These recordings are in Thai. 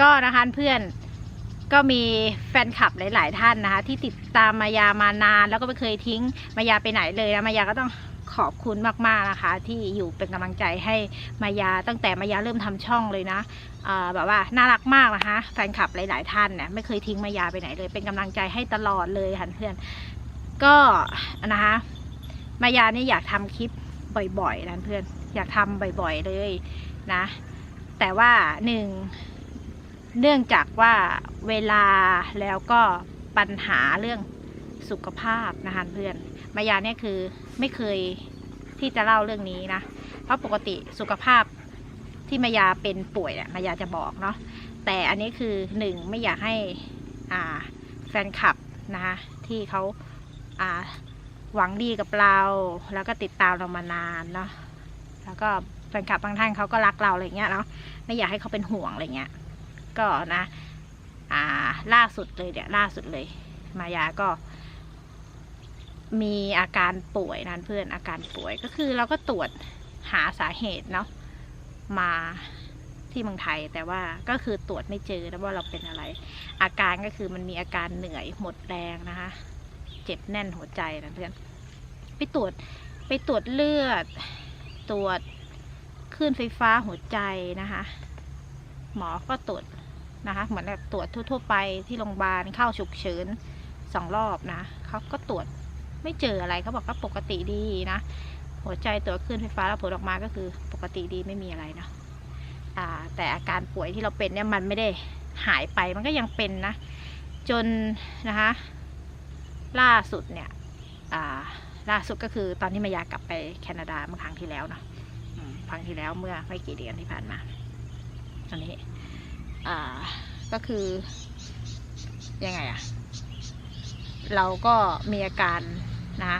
ก็นะคะเพื่อนก็มีแฟนคลับหลาย ๆ ท่านนะคะ ที่ติดตามมายามานาน แล้วก็ไม่เคยทิ้งมายาไปไหนเลยนะมายาก็ต้องขอบคุณมาก ๆ นะคะ ที่อยู่เป็นกำลังใจให้มายาตั้งแต่มายาเริ่มทำช่องเลยนะแบบว่าน่ารักมากนะคะแฟนคลับหลาย ๆ ท่านเนี่ยไม่เคยทิ้งมายาไปไหนเลย เป็นกำลังใจให้ตลอดเลยค่ะเพื่อนก็นะคะมายานี่อยากทำคลิปบ่อย ๆนะเพื่อนอยากทำบ่อย ๆ เลยนะ แต่ว่าหนึ่ง เนื่องจากว่าเวลาแล้วก็ปัญหาเรื่องสุขภาพนะคะเพื่อน มายาเนี่ยคือไม่เคยที่จะเล่าเรื่องนี้นะ เพราะปกติสุขภาพที่มายาเป็นป่วยเนี่ยมายาจะบอกเนาะ แต่อันนี้คือหนึ่งไม่อยากให้อ่าแฟนคลับนะคะที่เขาอ่าหวังดีกับเรา แล้วก็ติดตามเรามานานเนาะ แล้วก็แฟนคลับบางท่านเขาก็รักเราอะไรเงี้ยเนาะ ไม่อยากให้เขาเป็นห่วงอะไรเงี้ย ก็นะอ่าล่าสุดเลยเนี่ยล่าสุดเลย มายาก็ มีอาการป่วยนั่นเพื่อนอาการป่วยก็คือเราก็ตรวจหาสาเหตุเนาะมาที่เมืองไทยแต่ว่าก็คือตรวจไม่เจอนะว่าเราเป็นอะไร อาการก็คือมันมีอาการเหนื่อยหมดแรงนะคะ เจ็บแน่นหัวใจนะเพื่อนไปตรวจไปตรวจเลือด ตรวจคลื่นไฟฟ้าหัวใจนะคะ หมอก็ตรวจ นะคะ เหมือนแบบตรวจทั่ว ๆ ไปที่โรงพยาบาลเข้าฉุกเฉินสองรอบนะเขาก็ตรวจไม่เจออะไรเขาบอกว่าปกติดีนะ หัวใจตรวจคลื่นไฟฟ้าแล้วผลออกมาก็คือปกติดีไม่มีอะไรเนาะแต่อาการป่วยที่เราเป็นเนี่ยมันไม่ได้หายไปมันก็ยังเป็นนะ จนนะคะ ล่าสุดเนี่ยล่าสุดก็คือตอนที่มายากลับไปแคนาดาเมื่อครั้งที่แล้วเนาะครั้งที่แล้วเมื่อไม่กี่เดือนที่ผ่านมาตอนนี้ อ่าก็คือยังไงอะเราก็มีอาการนะ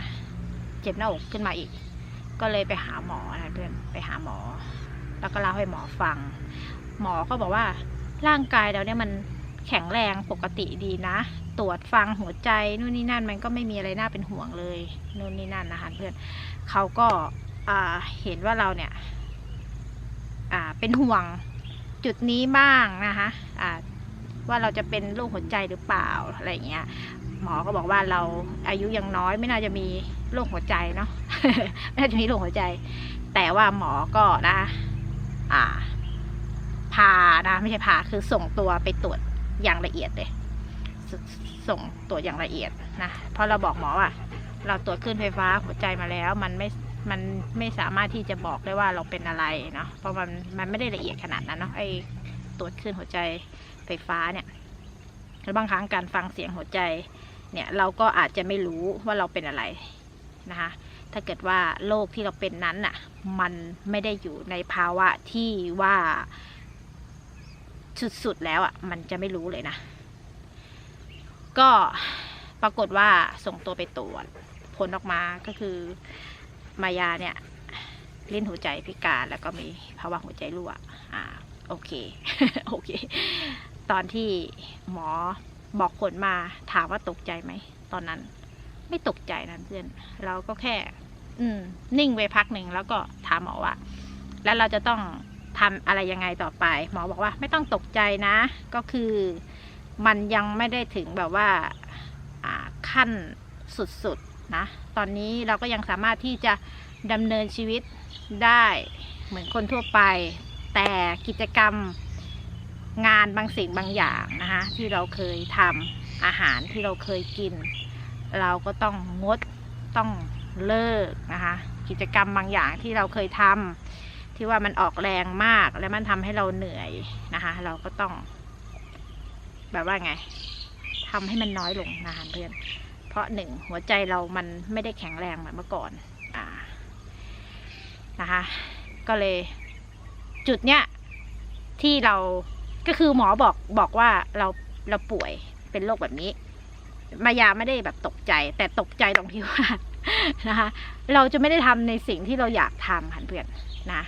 เจ็บหน้าอกขึ้นมาอีก ก็เลยไปหาหมอนะเพื่อนไปหาหมอ แล้วก็เล่าให้หมอฟัง หมอก็บอกว่าร่างกายเราเนี่ยมันแข็งแรงปกติดีนะ ตรวจฟังหัวใจนู่นนี่นั่นมันก็ไม่มีอะไรน่าเป็นห่วงเลยนู่นนี่นั่นนะคะเพื่อนเขาก็เห็นว่าเราเนี่ยเป็นห่วง จุดนี้บ้างนะคะอ่าว่าเราจะเป็นโรคหัวใจหรือเปล่าอะไรอย่างเงี้ยหมอก็บอกว่าเราอายุยังน้อยไม่น่าจะมีโรคหัวใจเนาะไม่น่าจะมีโรคหัวใจ แต่ว่าหมอก็นะ อ่าพานะไม่ใช่พาคือส่งตัวไปตรวจอย่างละเอียดเลยสส่งตรวจอย่างละเอียดนะเพราะเราบอกหมอว่า เราตรวจคลื่นไฟฟ้าหัวใจมาแล้ว มันไม่ มันไม่สามารถที่จะบอกได้ว่าเราเป็นอะไรเนาะเพราะมันมันไม่ได้ละเอียดขนาดนั้นเนาะไอ้ตรวจคลื่นหัวใจไฟฟ้าเนี่ยแล้วบางครั้งการฟังเสียงหัวใจเนี่ยเราก็อาจจะไม่รู้ว่าเราเป็นอะไรนะคะถ้าเกิดว่าโรคที่เราเป็นนั้นน่ะ มันไม่ได้อยู่ในภาวะที่ว่าสุดๆแล้วอะ มันจะไม่รู้เลยนะ ก็ปรากฏว่าส่งตัวไปตรวจผลออกมาก็คือ มายาเนี่ยลิ้นหัวใจพิการแล้วก็มีภาวะหัวใจรั่วอ่าโอเคโอเค ตอนที่หมอบอกผลมาถามว่าตกใจไหมตอนนั้น ไม่ตกใจนะเพื่อน เราก็แค่ อืม นิ่งไปพักหนึ่งแล้วก็ถามหมอว่า แล้วเราจะต้องทำอะไรยังไงต่อไป หมอบอกว่า ไม่ต้องตกใจนะ ก็คือมันยังไม่ได้ถึงแบบว่า อ่าขั้นสุด นะตอนนี้เราก็ยังสามารถที่จะดำเนินชีวิตได้เหมือนคนทั่วไป แต่กิจกรรมงานบางสิ่งบางอย่างนะคะที่เราเคยทำอาหารที่เราเคยกิน เราก็ต้องงดต้องเลิกนะคะกิจกรรมบางอย่างที่เราเคยทำที่ว่ามันออกแรงมากและมันทำให้เราเหนื่อยนะคะเราก็ต้อง แบบว่าไงทำให้มันน้อยลงนะคะเพื่อน เพราะหนึ่งหัวใจเรามันไม่ได้แข็งแรงเหมือนเมื่อก่อนอ่านะคะก็เลย จุดเนี้ยที่เราก็คือหมอบอกบอกว่าเราเราป่วยเป็นโรคแบบนี้ มายาไม่ได้แบบตกใจ แต่ตกใจตรงที่ว่านะคะ เราจะไม่ได้ทำในสิ่งที่เราอยากทำค่ะเพื่อนนะ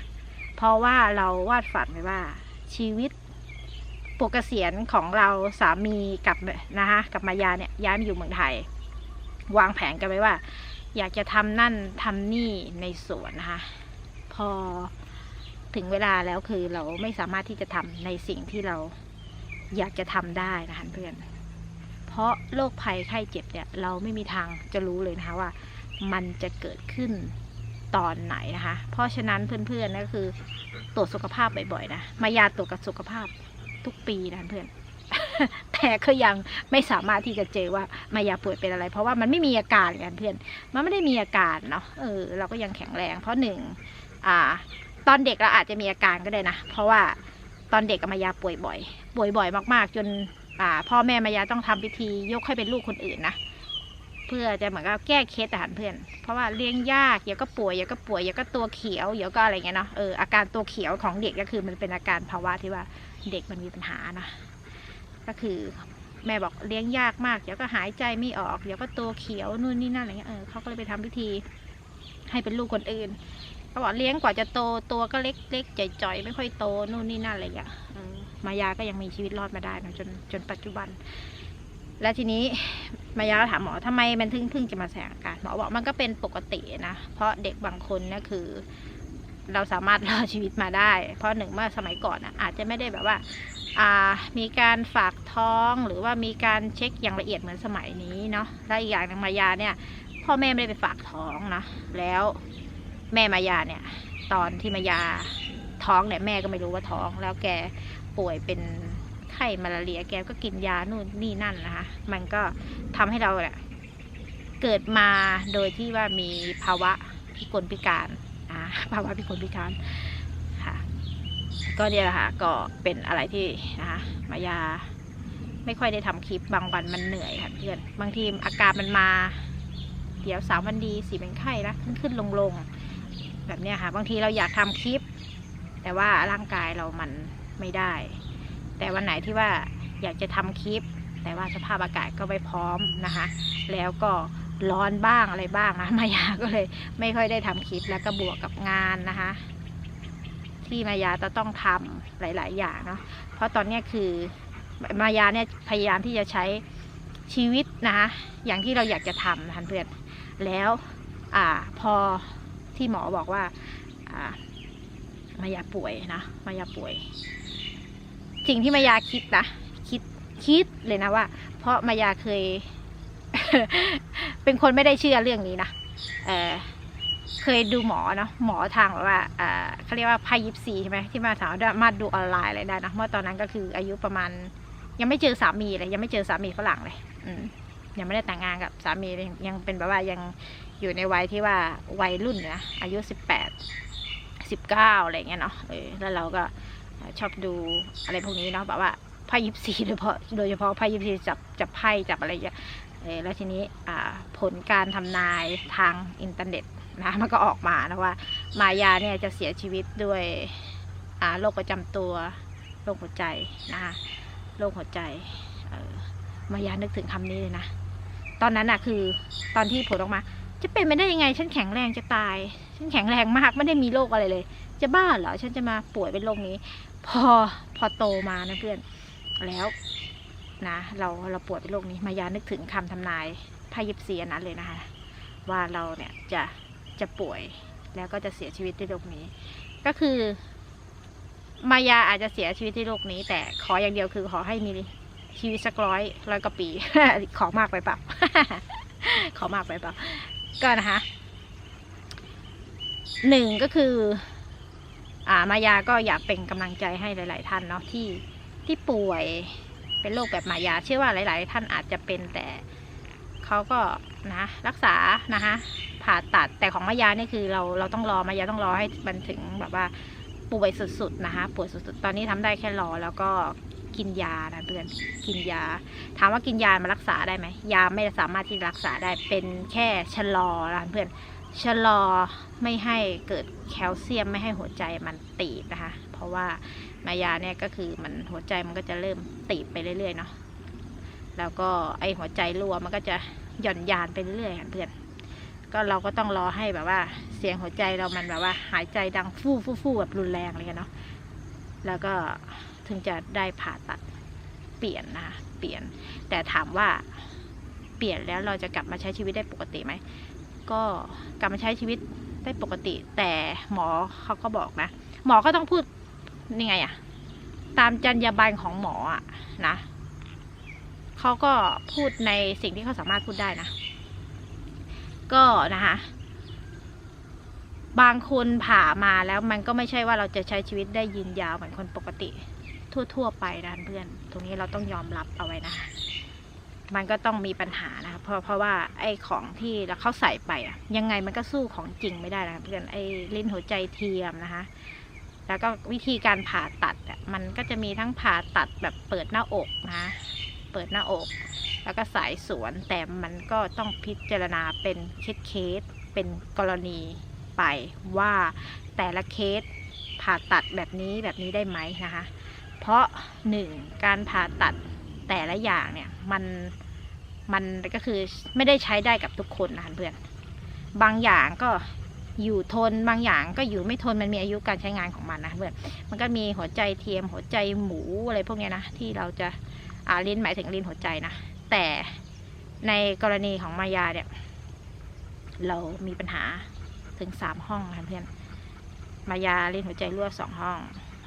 เพราะว่าเราวาดฝันไว้ว่า ชีวิตปกเกษียณของเราสามีกับนะคะกับมายาเนี่ยย้ายมาอยู่เมืองไทย วางแผนกันไว้ว่า อยากจะทำนั่นทำนี่ในสวนนะคะ พอถึงเวลาแล้วคือเราไม่สามารถที่จะทำในสิ่งที่เราอยากจะทำได้นะคะเพื่อน เพราะโรคภัยไข้เจ็บเนี่ย เราไม่มีทางจะรู้เลยนะคะว่า มันจะเกิดขึ้นตอนไหนนะคะ เพราะฉะนั้นเพื่อนๆก็คือตรวจสุขภาพบ่อยๆนะ มายาตรวจกับสุขภาพทุกปีนะเพื่อน แต่ก็ยังไม่สามารถที่จะเจอว่ามายาป่วยเป็นอะไร เพราะว่ามันไม่มีอาการกันเพื่อน มันไม่ได้มีอาการเนาะเออเราก็ยังแข็งแรง เพราะหนึ่งอ่า ตอนเด็กเราอาจจะมีอาการก็ได้นะ เพราะว่าตอนเด็กกับมายาป่วยบ่อย ป่วยบ่อยมาก ๆ จนอ่าพ่อแม่มายาต้องทำพิธียกให้เป็นลูกคนอื่นนะเพื่อจะเหมือนกับแก้เคสอาหารเพื่อน เพราะว่าเลี้ยงยากเดี๋ยวก็ป่วยเดี๋ยวก็ป่วยเดี๋ยวก็ตัวเขียวเดี๋ยวก็อะไรเงี้ยเนาะเอออาการตัวเขียวของเด็กก็คือมันเป็นอาการภาวะที่ว่าเด็กมันมีปัญหานะ ก็คือแม่บอกเลี้ยงยากมาก เดี๋ยวก็หายใจไม่ออก เดี๋ยวก็ตัวเขียวนู่นนี่นั่นอะไรเงี้ย เออเขาก็เลยไปทำพิธีให้เป็นลูกคนอื่นเขาบอกเลี้ยงกว่าจะโตตัวก็เล็กเล็กจ่อยๆไม่ค่อยโตนู่นนี่นั่นอะไรอย่างเงี้ยมายาก็ยังมีชีวิตรอดมาได้นะจนจนปัจจุบัน แล้วทีนี้มายาถามหมอทำไมมันถึงเพิ่งจะมาแสดงอาการหมอบอกมันก็เป็นปกตินะ เพราะเด็กบางคนเนี่ยคือ เราสามารถรอดชีวิตมาได้ เพราะหนึ่งเมื่อสมัยก่อนนะอาจจะไม่ได้แบบว่า มีการฝากท้องหรือว่ามีการเช็คอย่างละเอียดเหมือนสมัยนี้เนาะและอีกอย่างหนึงมายาเนี่ย พ่อแม่ไม่ได้ไปฝากท้องนะแล้วแม่มายาเนี่ย ตอนที่มายาท้องเนี่ยแม่ก็ไม่รู้ว่าท้อง แล้วแกป่วยเป็นไข้มาลาเรียแกก็กินยานู่นนี่นั่นนะคะมันก็ทำให้เราเนี่ยเกิดมาโดยที่ว่ามีภาวะพิกลพิการอ่าภาวะพิกลพิการ ก็เนี่ยแหละค่ะก็เป็นอะไรที่นะคะมายาไม่ค่อยได้ทำคลิปบางวันมันเหนื่อยค่ะเพื่อนบางทีอาการมันมา เดี๋ยวสามวันดีสี่เป็นไข้นะขึ้นขึ้นลงลงแบบเนี้ยค่ะ บางทีเราอยากทำคลิป แต่ว่าร่างกายเรามันไม่ได้ แต่วันไหนที่ว่าอยากจะทำคลิป แต่ว่าสภาพอากาศก็ไม่พร้อมนะคะ แล้วก็ร้อนบ้างอะไรบ้างนะมายาก็เลย ไม่ค่อยได้ทำคลิปแล้วก็บวกกับงานนะคะ ที่มายาจะต้องทำหลาย ๆ อย่างเนาะเพราะตอนนี้คือมายาเนี่ยพยายามที่จะใช้ชีวิตนะคะอย่างที่เราอยากจะทำนะคะเพื่อนแล้วอ่าพอที่หมอบอกว่าอ่ามายาป่วยนะมายาป่วย สิ่งที่มายาคิดนะคิดคิดเลยนะว่า เพราะมายาเคย เป็นคนไม่ได้เชื่อเรื่องนี้นะเออ เคยดูหมอเนาะหมอทางแบบว่าเขาเรียกว่าไพ่ยิปซีใช่ไหมที่มาสามารถดูออนไลน์อะไรได้นะเมื่อตอนนั้นก็คืออายุประมาณ ยังไม่เจอสามีเลยยังไม่เจอสามีฝรั่งเลยอืยังไม่ได้แต่งงานกับสามียังเป็นแบบว่ายังอยู่ในวัยที่ว่าวัยรุ่นนะอายุสิบแปดสิบเก้าอะไรเงี้ยเนาะเออแล้วเราก็ชอบดูอะไรพวกนี้เนาะแบบว่าไพ่ยิปซีโดยเฉพาะโดยเฉพาะไพ่ยิปซีจับจับไพ่จับอะไรอย่างเงี้ยเออแล้วทีนี้อ่าผลการทำนายทางอินเทอร์เน็ต นะมันก็ออกมานะว่า มายาเนี่ยจะเสียชีวิตด้วยโรคประจำตัวโรคหัวใจนะคะโรคหัวใจเออมายานึกถึงคำนี้เลยนะตอนนั้นอะคือตอนที่ผลออกมา จะเป็นไปได้ยังไง ฉันแข็งแรงจะตาย ฉันแข็งแรงมากไม่ได้มีโรคอะไรเลย จะบ้าเหรอฉันจะมาป่วยเป็นโรคนี้ พอพอโตมานะเพื่อนแล้วนะเราเราป่วยเป็นโรคนี้มายานึกถึงคำทำนายพายิปซีอันนั้นเลยนะคะว่าเราเนี่ยจะ จะป่วยแล้วก็จะเสียชีวิตด้วยโรคนี้ ก็คือ มายาอาจจะเสียชีวิตด้วยโรคนี้ แต่ขออย่างเดียวคือขอให้มีชีวิตสักร้อยร้อยกว่าปี ขอมากไปเปล่า ขอมากไปเปล่า ก็นะคะหนึ่งก็คือ อ่ามายาก็อยากเป็นกำลังใจให้หลาย ๆ ท่านเนาะที่ที่ป่วยเป็นโรคแบบมายา เชื่อว่าหลาย ๆ ท่านอาจจะเป็นแต่เขาก็นะรักษานะคะ ผ่าตัด แต่ของมายานี่คือเราเราต้องรอมายาต้องรอให้มันถึงแบบว่าป่วยสุดๆนะคะป่วยสุดๆ ตอนนี้ทำได้แค่รอแล้วก็กินยานะเพื่อนกินยา ถามว่ากินยามารักษาได้ไหมยาไม่สามารถที่รักษาได้เป็นแค่ชะลอนะเพื่อนชะลอไม่ให้เกิดแคลเซียมไม่ให้หัวใจมันตีบนะคะ เพราะว่ามายาเนี่ยก็คือมันหัวใจมันก็จะเริ่มตีบไปเรื่อยๆเนาะแล้วก็ไอหัวใจรั่วมันก็จะหย่อนยานไปเรื่อยๆค่ะเพื่อน ก็เราก็ต้องรอให้แบบว่า เสียงหัวใจเรามันแบบว่า หายใจดังฟู่ฟู่ฟู่แบบรุนแรงอะไรเนาะแล้วก็ถึงจะได้ผ่าตัดเปลี่ยนนะคะเปลี่ยน แต่ถามว่าเปลี่ยนแล้วเราจะกลับมาใช้ชีวิตได้ปกติไหมก็กลับมาใช้ชีวิตได้ปกติ แต่หมอเขาก็บอกนะ หมอก็ต้องพูดยังไงอะตามจรรยาบรรณของหมออะนะเขาก็พูดในสิ่งที่เขาสามารถพูดได้นะ ก็นะคะ บางคนผ่ามาแล้วมันก็ไม่ใช่ว่าเราจะใช้ชีวิตได้ยืนยาวเหมือนคนปกติ ทั่ว ๆ ไปนะเพื่อน ตรงนี้เราต้องยอมรับเอาไว้นะ มันก็ต้องมีปัญหานะคะเพราะเพราะว่าไอ้ของที่เราเขาใส่ไปอะยังไงมันก็สู้ของจริงไม่ได้นะเพื่อนไอ้ลิ้นหัวใจเทียมนะคะแล้วก็วิธีการผ่าตัดอะมันก็จะมีทั้งผ่าตัดแบบเปิดหน้าอกนะ เปิดหน้าอก แล้วก็สายสวนแต่มันก็ต้องพิจารณาเป็นเคสเคสเป็นกรณีไปว่าแต่ละเคสผ่าตัดแบบนี้แบบนี้ได้ไหมนะคะ เพราะหนึ่งการผ่าตัดแต่ละอย่างเนี่ยมันมันก็คือไม่ได้ใช้ได้กับทุกคนนะคะเพื่อน บางอย่างก็อยู่ทนบางอย่างก็อยู่ไม่ทนมันมีอายุการใช้งานของมันนะเพื่อนมันก็มีหัวใจเทียมหัวใจหมูอะไรพวกนี้นะที่เราจะ อ่าลิ้นหมายถึงลิ้นหัวใจนะ แต่ในกรณีของมายาเนี่ย เรามีปัญหาถึงสามห้องนะคะเพื่อน มายาลิ้นหัวใจรั่วสองห้อง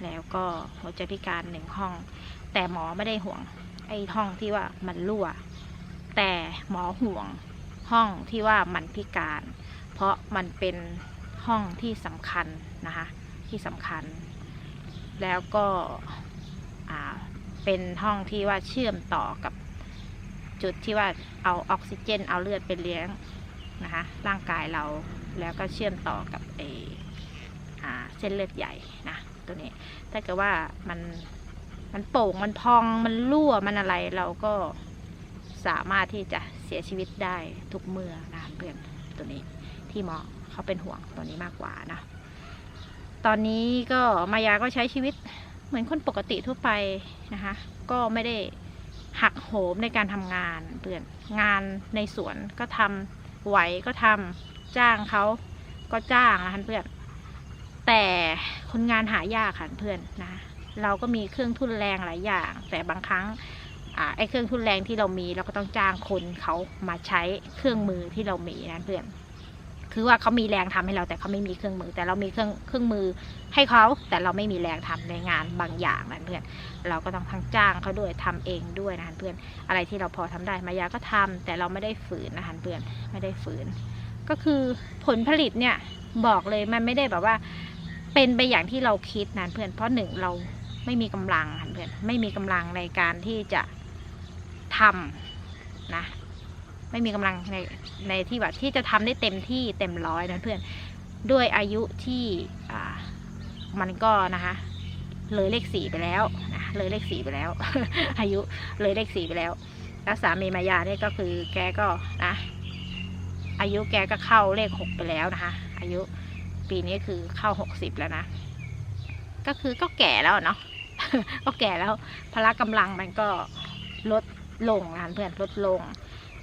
แล้วก็หัวใจพิการหนึ่งห้อง แต่หมอไม่ได้ห่วงไอ้ห้องที่ว่ามันรั่ว แต่หมอห่วงห้องที่ว่ามันพิการ เพราะมันเป็นห้องที่สำคัญนะคะ ที่สำคัญ แล้วก็อ่า เป็นห้องที่ว่าเชื่อมต่อกับจุดที่ว่าเอาออกซิเจน เอาเลือดไปเลี้ยงนะคะร่างกายเราแล้วก็เชื่อมต่อกับเออ่าเส้นเลือดใหญ่นะตัวนี้ถ้าเกิดว่ามันมันโป่งมันพองมันรั่วมันอะไรเราก็สามารถที่จะเสียชีวิตได้ทุกเมื่อนะเพื่อนตัวนี้ที่หมอเขาเป็นห่วงตัวนี้มากกว่านะตอนนี้ก็มายาก็ใช้ชีวิต เหมือนคนปกติทั่วไปนะคะ ก็ไม่ได้หักโหมในการทำงานเพื่อนงานในสวนก็ทำไหวก็ทำจ้างเขาก็จ้างนะคะเพื่อน แต่คนงานหายากค่ะเพื่อนนะเราก็มีเครื่องทุนแรงหลายอย่าง แต่บางครั้งอไอ้เครื่องทุนแรงที่เรามีเราก็ต้องจ้างคนเขามาใช้เครื่องมือที่เรามีนะเพื่อน คือว่าเขามีแรงทำให้เราแต่เขาไม่มีเครื่องมือ แต่เรามีเครื่องเครื่องมือให้เขาแต่เราไม่มีแรงทำในงานบางอย่างนะเพื่อนเราก็ต้องทั้งจ้างเขาด้วยทำเองด้วยนะเพื่อนอะไรที่เราพอทำได้มายาก็ทำแต่เราไม่ได้ฝืนนะคะเพื่อนไม่ได้ฝืน ก็คือผลผลิตเนี่ยบอกเลยมันไม่ได้แบบว่า เป็นไปอย่างที่เราคิดนะเพื่อนเพราะหนึ่งเราไม่มีกำลังค่ะเพื่อนไม่มีกำลังในการที่จะทำนะ ไม่มีกำลังในในที่แบบที่จะทำได้เต็มที่เต็มร้อยนะเพื่อนด้วยอายุที่มันก็นะคะเลยเลขสี่ไปแล้วนะเลยเลขสี่ไปแล้ว อายุเลยเลขสี่ไปแล้วแล้วสามีมายาเนี่ยก็คือแกก็นะอายุแกก็เข้าเลขหกไปแล้วนะคะ อายุปีนี้คือเข้าหกสิบแล้วนะ ก็คือก็แก่แล้วเนาะก็แก่แล้วพละกำลังมันก็ลดลงนะเพื่อนลดลง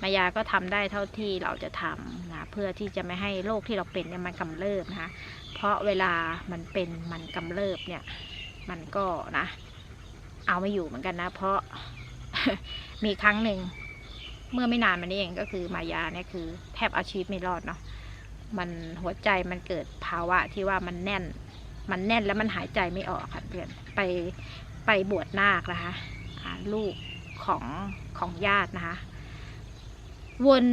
มายาก็ทำได้เท่าที่เราจะทำนะเพื่อที่จะไม่ให้โรคที่เราเป็นเนี่ยมันกำเริบนะคะเพราะเวลามันเป็นมันกำเริบเนี่ย มันก็นะ เอาไม่อยู่เหมือนกันนะ เพราะมีครั้งหนึ่งเมื่อไม่นานมานี้เองก็คือมายาเนี่ยคือแทบอาชีวิตไม่รอดเนาะมันหัวใจมันเกิดภาวะที่ว่ามันแน่น มันแน่นแล้วมันหายใจไม่ออกค่ะเพื่อนไปไปบวชนาคนะคะลูกของของญาตินะคะ วน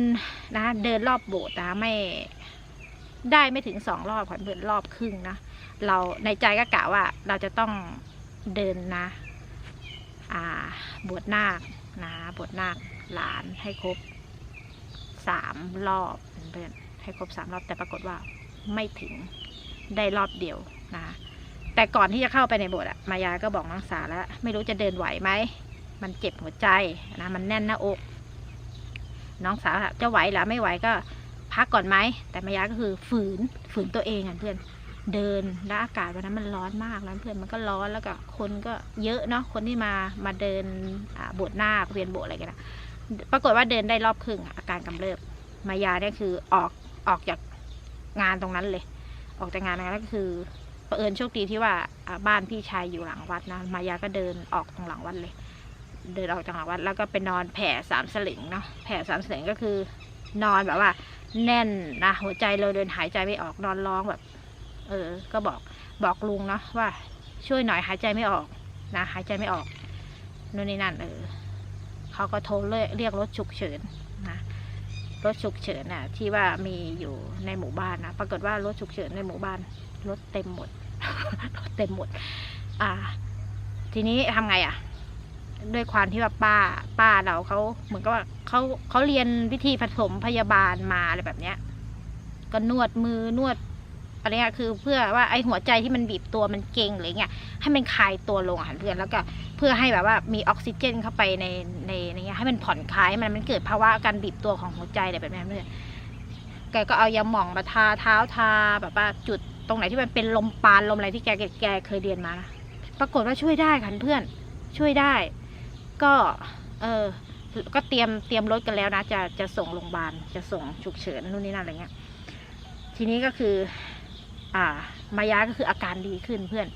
นะเดินรอบโบสถ์นะไม่ได้ไม่ถึงสองรอบค่ะเพื่อนรอบครึ่งนะเราในใจก็กะว่าเราจะต้องเดินนะ อ่าบวชนาคนะบวชนาคหลานให้ครบสามรอบเพื่อนให้ครบสามรอบแต่ปรากฏว่าไม่ถึงได้รอบเดียวนะแต่ก่อนที่จะเข้าไปในโบสถ์อะมายาก็บอกน้องสาแล้ว ไม่รู้จะเดินไหวไหม มันเจ็บหัวใจนะมันแน่นหน้าอก น้องสาวจะไหวหรือไม่ไหวก็พักก่อนไหม แต่มายาก็คือฝืนฝืนตัวเองอะเพื่อนเดินแล้วอากาศวันนั้นมันร้อนมากแล้วเพื่อนมันก็ร้อนแล้วก็คนก็เยอะเนาะคนที่มามาเดินโบสถ์หน้าเวียนโบอะไรกันนะปรากฏว่าเดินได้รอบครึ่งอาการกำเริบมายาเนี่ยคือออกออกจากงานตรงนั้นเลย ออกจากงานนั้นก็คือประเผอิญโชคดีที่ว่าบ้านพี่ชายอยู่หลังวัดนะมายาก็เดินออกตรงหลังวัดเลย เดินออกจากหลังวัดแล้วก็ไปนอนแผ่สามสลึงเนาะแผ่สามสลึงก็คือนอนแบบว่า แน่นนะหัวใจเราเดินหายใจไม่ออกนอนร้องแบบ เออ ก็บอกบอกลุงเนาะว่า ช่วยหน่อยหายใจไม่ออกนะหายใจไม่ออกนู่นนี่นั่นเออเขาก็โทรเรียกรถฉุกเฉินนะรถฉุกเฉินน่ะ ที่ว่ามีอยู่ในหมู่บ้านนะปรากฏว่ารถฉุกเฉินในหมู่บ้านรถเต็มหมดรถเต็มหมด อ่า ทีนี้ทำไงอะ ด้วยความที่ว่าป้า ป้าเราเขาเหมือนกับว่าเขาเขาเรียนวิธีผสมพยาบาลมาอะไรแบบเนี้ย ก็นวดมือนวดอะไรเงี้ยคือเพื่อว่าไอหัวใจที่มันบีบตัวมันเก่งอะไรเงี้ยให้มันคลายตัวลงอะเพื่อนแล้วก็เพื่อให้แบบว่ามีออกซิเจนเข้าไปในในในเงี้ยให้มันผ่อนคลายมันมันเกิดภาวะการบีบตัวของหัวใจอะไรแบบนี้เพื่อนแกก็เอายาหม่องมาทาเท้าทาแบบว่าจุดตรงไหนที่มันเป็นลมปานลมอะไรที่แกแกแกเคยเรียนมานะปรากฏว่าช่วยได้ค่ะเพื่อนช่วยได้ ก็เออก็เตรียมเตรียมรถกันแล้วนะ จะจะส่งโรงพยาบาลจะส่งฉุกเฉินนู่นนี่นั่นอะไรเงี้ย ทีนี้ก็คือ อ่ามายาก็คืออาการดีขึ้นเพื่อน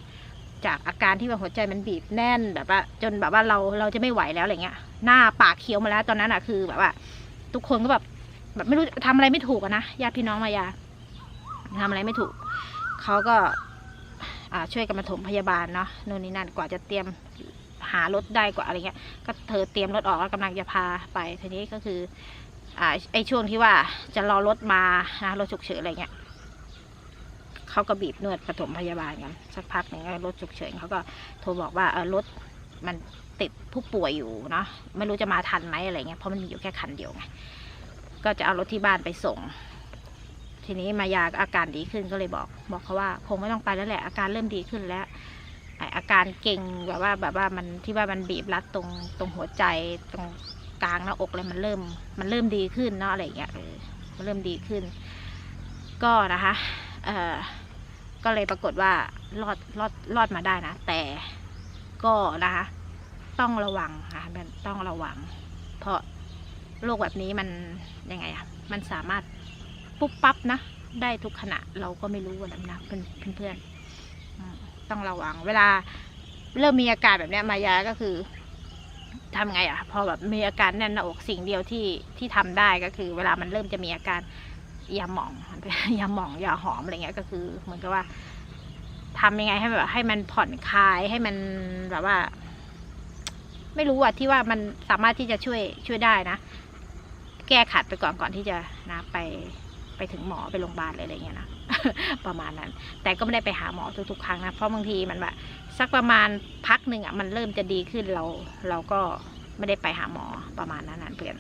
จากอาการที่ว่าหัวใจมันบีบแน่นแบบว่า จนแบบว่าเราเราจะไม่ไหวแล้วอะไรเงี้ย หน้าปากเคี้ยวมาแล้วตอนนั้นอะคือ แบบว่า ทุกคนก็แบบแบบไม่รู้ทำอะไรไม่ถูกนะญาติพี่น้องมายาทำอะไรไม่ถูกเขาก็อ่าช่วยกันมาถมพยาบาลเนาะนู่นนี่นั่นกว่าจะเตรียม หารถได้กว่าอะไรเงี้ย ก็เธอเตรียมรถออกแล้วกำลังจะพาไปทีนี้ก็คืออ่าไอช่วงที่ว่าจะรอรถมานะรถฉุกเฉินอะไรเงี้ยเขาก็บีบนวดปฐมพยาบาลกันสักพักหนึ่งรถฉุกเฉินเขาก็โทรบอกว่าเออรถมันติดผู้ป่วยอยู่เนาะไม่รู้จะมาทันไหมอะไรเงี้ยเพราะมันมีอยู่แค่คันเดียวไงก็จะเอารถที่บ้านไปส่ง ทีนี้มายาอาการดีขึ้นก็เลยบอก บอกเขาว่าคงไม่ต้องไปแล้วแหละอาการเริ่มดีขึ้นแล้ว อาการเก่งแบบว่าแบบว่ามันที่ว่ามันบีบรัดตรงตรงหัวใจตรงกลางหน้าอกเลยมันเริ่ม มันเริ่มดีขึ้นเนาะอะไรอย่างเงี้ยเออมันเริ่มดีขึ้น ก็นะคะเออก็เลยปรากฏว่ารอดรอดรอดมาได้นะ แต่ก็นะคะต้องระวังนะคะมันต้องระวัง เพราะโรคแบบนี้มันยังไงอะมันสามารถปุ๊บปั๊บนะได้ทุกขณะเราก็ไม่รู้วันนั้นนะเพื่อนเพื่อน ต้องระวัง เวลาเริ่มมีอาการแบบนี้มายาก็คือทำไงอะพอแบบมีอาการแน่นหน้าอกสิ่งเดียวที่ที่ทำได้ก็คือ เวลามันเริ่มจะมีอาการยาหมองยาหมองยาหอมอะไรเงี้ยก็คือเหมือนกับว่าทำยังไงให้แบบให้มันผ่อนคลายให้มันแบบว่า ไม่รู้อะที่ว่ามันสามารถที่จะช่วยช่วยได้นะ แก้ขัดไปก่อนก่อนที่จะนะไปไปถึงหมอไปโรงพยาบาลเลยอะไรเงี้ยนะ ประมาณนั้น แต่ก็ไม่ได้ไปหาหมอทุกๆครั้งนะ เพราะบางทีมันแบบสักประมาณพักหนึ่งอะมันเริ่มจะดีขึ้นเราเราก็ไม่ได้ไปหาหมอประมาณนั้นนะเพื่อน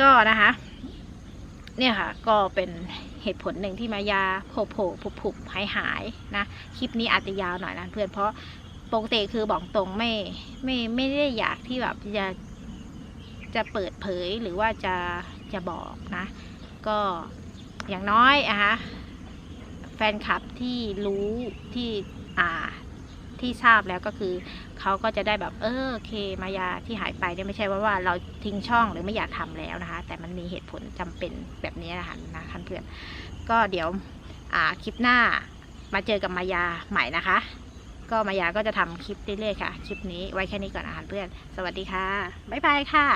ก็นะคะ เนี่ยค่ะ ก็เป็นเหตุผลหนึ่งที่มายาโผล่โผล่ผุบผุบหายหายนะคลิปนี้อาจจะยาวหน่อยนะเพื่อนเพราะปกติคือบอกตรงไม่ไม่ไม่ได้อยากที่แบบจะจะเปิดเผยหรือว่าจะจะบอกนะ ก็ อย่างน้อยอะฮะแฟนคลับที่รู้ที่อ่าที่ทราบแล้วก็คือเขาก็จะได้แบบเออโอเคมายาที่หายไปเนี่ยไม่ใช่ว่าว่าเราทิ้งช่องหรือไม่อยากทำแล้วนะคะ แต่มันมีเหตุผลจำเป็นแบบนี้นะคะนะคะเพื่อนก็เดี๋ยวอ่าคลิปหน้ามาเจอกับมายาใหม่นะคะ ก็มายาก็จะทำคลิปเรื่อยๆค่ะ คลิปนี้ไว้แค่นี้ก่อนอาหารเพื่อน สวัสดีค่ะบ๊ายบายค่ะ